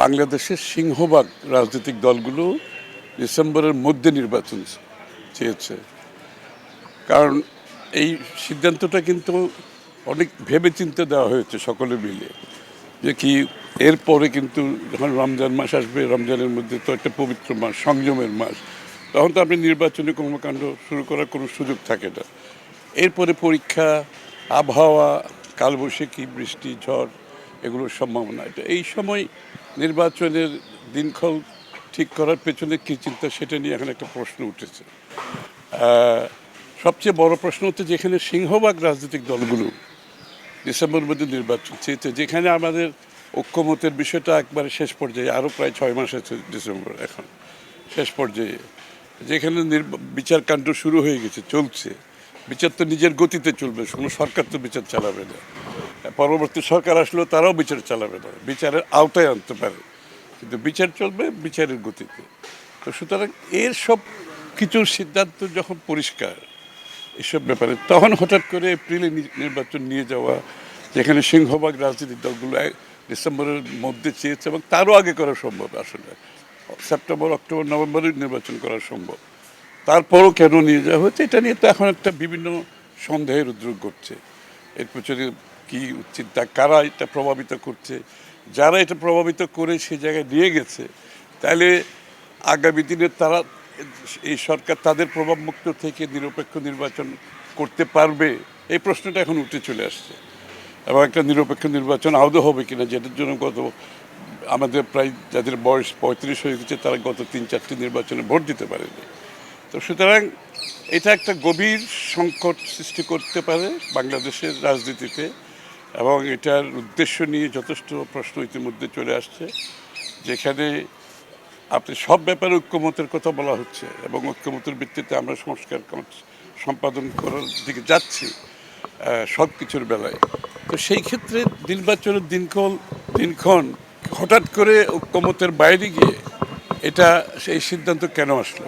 বাংলাদেশের সিংহভাগ রাজনৈতিক দলগুলো ডিসেম্বরের মধ্যে নির্বাচন চেয়েছে। কারণ এই সিদ্ধান্তটা কিন্তু অনেক ভেবে চিন্তে দেওয়া হয়েছে সকলে মিলে যে কি এরপরে কিন্তু যখন রমজান মাস আসবে, রমজানের মধ্যে তো একটা পবিত্র মাস, সংযমের মাস, তখন তো আপনি নির্বাচনী কর্মকাণ্ড শুরু করার কোনো সুযোগ থাকে না। এরপরে পরীক্ষা, আবহাওয়া, কালবৈশাখী, বৃষ্টি, ঝড় এগুলোর সম্ভাবনা এটা এই সময় নির্বাচনের দিনক্ষণ ঠিক করার পেছনে কী চিন্তা সেটা নিয়ে এখন একটা প্রশ্ন উঠেছে। সবচেয়ে বড় প্রশ্ন হচ্ছে যেখানে সিংহভাগ রাজনৈতিক দলগুলো ডিসেম্বর মধ্যে নির্বাচন চেয়েছে, যেখানে আমাদের ঐক্যমতের বিষয়টা একবারে শেষ পর্যায়ে, আরও প্রায় ছয় মাস আছে ডিসেম্বর এখন, শেষ পর্যায়ে। যেখানে নির্বা- বিচার শুরু হয়ে গেছে, চলছে। বিচার তো নিজের গতিতে চলবে, কোনো সরকার তো বিচার চালাবে না। পরবর্তী সরকার আসলেও তারাও বিচার চালাবে না। বিচারের আওতায় আনতে পারে। কিন্তু বিচার চলবে বিচারের গতিতে। তো সুতরাং এর সব কিছুর সিদ্ধান্ত যখন পরিষ্কার, এসব ব্যাপারে, তখন হঠাৎ করে এপ্রিলে নির্বাচন নিয়ে যাওয়া, যেখানে সিংহভাগ রাজনৈতিক দলগুলো ডিসেম্বরের মধ্যে চেয়েছে এবং তারও আগে করা সম্ভব আসলে। সেপ্টেম্বর, অক্টোবর, নভেম্বরে নির্বাচন করা সম্ভব। তারপরও কেন নিয়ে যাওয়া হচ্ছে এটা নিয়ে তো এখন একটা বিভিন্ন সন্দেহের উদ্যোগ ঘটছে। এর পেছনে কি চিন্তা, কারা এটা প্রভাবিত করছে? যারা এটা প্রভাবিত করে সে জায়গায় নিয়ে গেছে, তাহলে আগামী দিনে তারা এই সরকার তাদের প্রভাবমুক্ত থেকে নিরপেক্ষ নির্বাচন করতে পারবে? এই প্রশ্নটা এখন উঠে চলে আসছে। এবং একটা নিরপেক্ষ নির্বাচন আদৌ হবে কিনা, যেটার জন্য গত আমাদের প্রায় যাদের বয়স পঁয়ত্রিশ হয়ে গেছে, তারা গত তিন চারটি নির্বাচনে ভোট দিতে পারেনি। তো সুতরাং এটা একটা গভীর সংকট সৃষ্টি করতে পারে বাংলাদেশের রাজনীতিতে। এবং এটার উদ্দেশ্য নিয়ে যথেষ্ট প্রশ্ন ইতিমধ্যে চলে আসছে, যেখানে আপনি সব ব্যাপারে ঐক্যমতের কথা বলা হচ্ছে এবং ঐক্যমতের ভিত্তিতে আমরা সংস্কার সম্পাদন করার দিকে যাচ্ছি সব কিছুর বেলায়। তো সেই ক্ষেত্রে নির্বাচনের দিনক্ষণ দিনক্ষণ হঠাৎ করে ঐক্যমতের বাইরে গিয়ে এটা সেই সিদ্ধান্ত কেন আসলো?